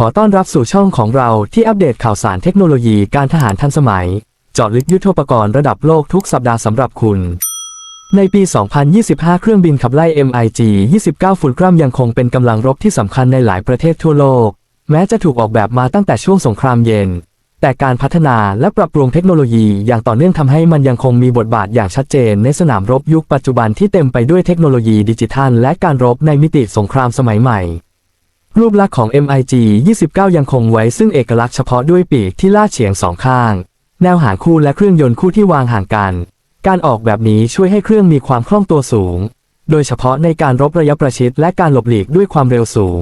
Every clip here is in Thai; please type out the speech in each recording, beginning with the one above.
ขอต้อนรับสู่ช่องของเราที่อัปเดตข่าวสารเทคโนโลยีการทหารทันสมัย เจาะลึกยุทโธปกรณ์ระดับโลกทุกสัปดาห์สำหรับคุณ ในปี 2025 เครื่องบินขับไล่ MiG 29ฟุลกรัมยังคงเป็นกำลังรบที่สำคัญในหลายประเทศทั่วโลก แม้จะถูกออกแบบมาตั้งแต่ช่วงสงครามเย็น แต่การพัฒนาและปรับปรุงเทคโนโลยีอย่างต่อเนื่องทำให้มันยังคงมีบทบาทอย่างชัดเจนในสนามรบยุคปัจจุบันที่เต็มไปด้วยเทคโนโลยีดิจิทัล และการรบในมิติสงครามสมัยใหม่ รูปลักษณ์ของ MiG 29 ยังคงไว้ซึ่งเอกลักษณ์เฉพาะด้วยปีกที่ลาดเฉียงสองข้าง แนวหางคู่และเครื่องยนต์คู่ที่วางห่างกัน การออกแบบนี้ช่วยให้เครื่องมีความคล่องตัวสูง โดยเฉพาะในการรบระยะประชิดและการหลบหลีกด้วยความเร็วสูง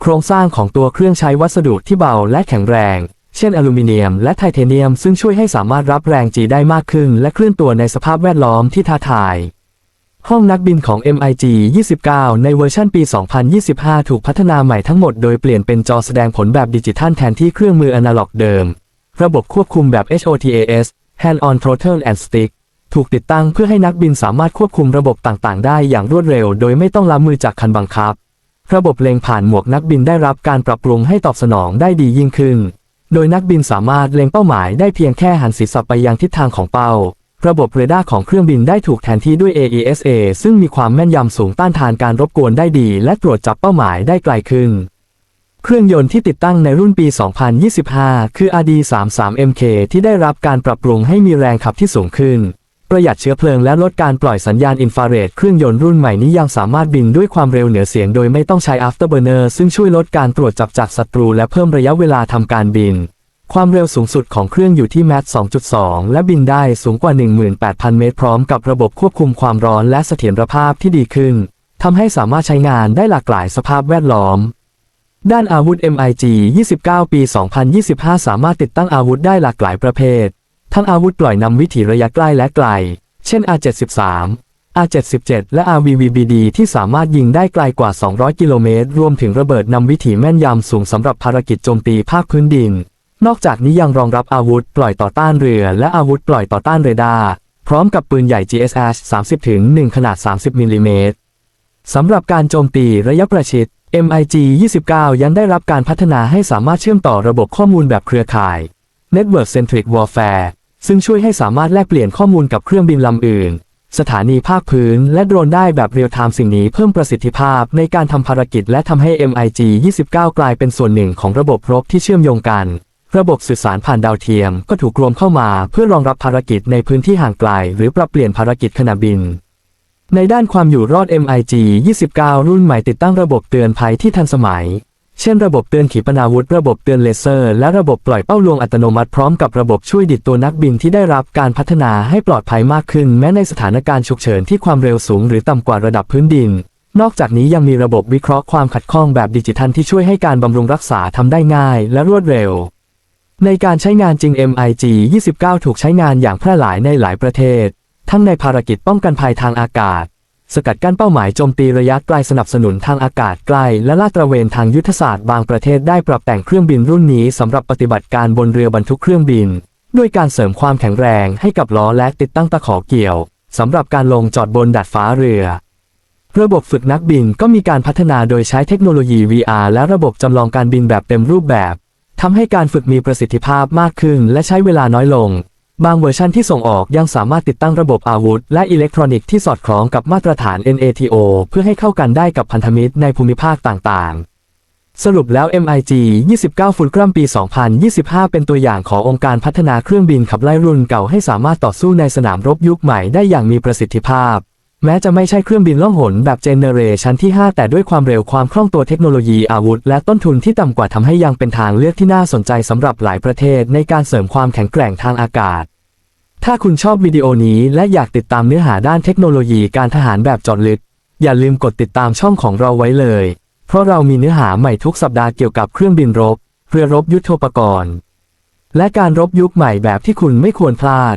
โครงสร้างของตัวเครื่องใช้วัสดุที่เบาและแข็งแรง เช่นอลูมิเนียมและไทเทเนียมซึ่งช่วยให้สามารถรับแรงจีได้มากขึ้น และเคลื่อนตัวในสภาพแวดล้อมที่ท้าทาย ห้องนักบินของ MiG 29 ในเวอร์ชันปี 2025 ถูกพัฒนาใหม่ทั้งหมดโดยเปลี่ยนเป็นจอแสดงผลแบบดิจิทัลแทนที่เครื่องมืออนาล็อกเดิม ระบบควบคุมแบบ HOTAS Hand on Throttle and Stick ถูกติดตั้งเพื่อให้นักบินสามารถควบคุมระบบต่างๆ ได้อย่างรวดเร็ว โดยไม่ต้องล้ำมือจากคันบังคับ ระบบเล็งผ่านหมวกนักบินได้รับการปรับปรุงให้ตอบสนองได้ดียิ่งขึ้น โดยนักบินสามารถเล็งเป้าหมายได้เพียงแค่หันศีรษะไปยังทิศทางของเป้า ระบบเรดาร์ของเครื่องบินได้ถูกแทนที่ด้วย AESA ซึ่งมีความแม่นยำสูงต้านทานการรบกวนได้ดี และตรวจจับเป้าหมายได้ไกลขึ้น เครื่องยนต์ที่ติดตั้งในรุ่นปี 2025 คือ RD33MK ที่ได้รับการปรับปรุงให้มีแรงขับที่สูงขึ้น ประหยัดเชื้อเพลิงและลดการปล่อยสัญญาณอินฟราเรด เครื่องยนต์รุ่นใหม่นี้ยังสามารถบินด้วยความเร็วเหนือเสียงโดยไม่ต้องใช้ afterburner ซึ่งช่วยลดการตรวจจับจากศัตรูและเพิ่มระยะเวลาทำการบิน ความเร็วสูงสุดของเครื่องอยู่ที่แมท2.2 และบินได้สูงกว่า 18,000 เมตร พร้อมกับระบบควบคุมความร้อนและเสถียรภาพที่ดีขึ้น ทำให้สามารถใช้งานได้หลากหลายสภาพแวดล้อม ด้านอาวุธ MiG 29 ปี 2025 สามารถติดตั้งอาวุธได้หลากหลายประเภท ทั้งอาวุธปล่อยนำวิถีระยะใกล้และไกล เช่น R73 R77 และ RVVBD ที่สามารถยิงได้ไกลกว่า 200 กิโลเมตร รวมถึงระเบิดนำวิถีแม่นยำสูงสำหรับภารกิจโจมตีภาคพื้นดิน นอกจากนี้ยังรองรับอาวุธปล่อยต่อต้านเรือ และอาวุธปล่อยต่อต้านเรดาร์พร้อมกับปืนใหญ่ GSH 30-1ขนาด 30มิลลิเมตรสำหรับการโจมตีระยะประชิด MiG 29 ยังได้รับการพัฒนาให้สามารถเชื่อมต่อระบบข้อมูลแบบเครือข่าย Network Centric Warfare ซึ่งช่วยให้สามารถแลกเปลี่ยนข้อมูลกับเครื่องบินลำอื่น สถานีภาคพื้น และโดรนได้แบบเรียลไทม์สิ่งนี้เพิ่มประสิทธิภาพในการทำภารกิจและทำให้ MiG 29 กลายเป็นส่วนหนึ่งของระบบรบที่เชื่อมโยงกัน ระบบสื่อสารผ่านดาวเทียมก็ถูกรวมเข้ามาเพื่อรองรับภารกิจในพื้นที่ห่างไกล หรือปรับเปลี่ยนภารกิจขณะบิน ในด้านความอยู่รอด MiG 29 รุ่นใหม่ติดตั้งระบบเตือนภัยที่ทันสมัย เช่นระบบเตือนขีปนาวุธ ระบบเตือนเลเซอร์ และระบบปล่อยเป้าลวงอัตโนมัติพร้อมกับระบบช่วยดิดตัวนักบินที่ได้รับการพัฒนาให้ปลอดภัยมากขึ้น แม้ในสถานการณ์ฉุกเฉินที่ความเร็วสูง หรือต่ำกว่าระดับพื้นดิน นอกจากนี้ยังมีระบบวิเคราะห์ความขัดข้องแบบดิจิทัลที่ช่วยให้การบำรุงรักษาทำได้ง่าย และรวดเร็ว ในการใช้งานจริง MiG 29 ถูกใช้งานอย่างแพร่หลายในหลายประเทศ ทั้งในภารกิจป้องกันภัยทางอากาศ สกัดกั้นเป้าหมายโจมตีระยะไกลสนับสนุนทางอากาศไกล และลาดตระเวนทางยุทธศาสตร์บางประเทศได้ปรับแต่งเครื่องบินรุ่นนี้สำหรับปฏิบัติการบนเรือบรรทุกเครื่องบิน ด้วยการเสริมความแข็งแรงให้กับล้อและติดตั้งตะขอเกี่ยวสำหรับการลงจอดบนดาดฟ้าเรือ ระบบฝึกนักบินก็มีการพัฒนาโดยใช้เทคโนโลยี VR และระบบจำลองการบินแบบเต็มรูปแบบ ทำให้การฝึกมีประสิทธิภาพมากขึ้นและใช้เวลาน้อยลง บางเวอร์ชันที่ส่งออกยังสามารถติดตั้งระบบอาวุธ และอิเล็กทรอนิกส์ที่สอดคล้องกับมาตรฐาน NATO เพื่อให้เข้ากันได้กับพันธมิตรในภูมิภาคต่างๆสรุปแล้ว MiG 29ฟุลกรัมปี 2025 เป็นตัวอย่างขององค์การพัฒนาเครื่องบินขับไล่รุ่นเก่าให้สามารถต่อสู้ในสนามรบยุคใหม่ได้อย่างมีประสิทธิภาพ แม้จะไม่ใช่เครื่องบินล่องหนแบบเจเนเรชันที่ 5 แต่ด้วยความเร็วความคล่องตัวเทคโนโลยีอาวุธ และต้นทุนที่ต่ำกว่าทำให้ยังเป็นทางเลือกที่น่าสนใจสำหรับหลายประเทศในการเสริมความแข็งแกร่งทางอากาศ ถ้าคุณชอบวิดีโอนี้และอยากติดตามเนื้อหาด้านเทคโนโลยีการทหารแบบจอดลึก อย่าลืมกดติดตามช่องของเราไว้เลย เพราะเรามีเนื้อหาใหม่ทุกสัปดาห์เกี่ยวกับเครื่องบินรบ เรือรบยุทโธปกรณ์ และการรบยุคใหม่แบบที่คุณไม่ควรพลาด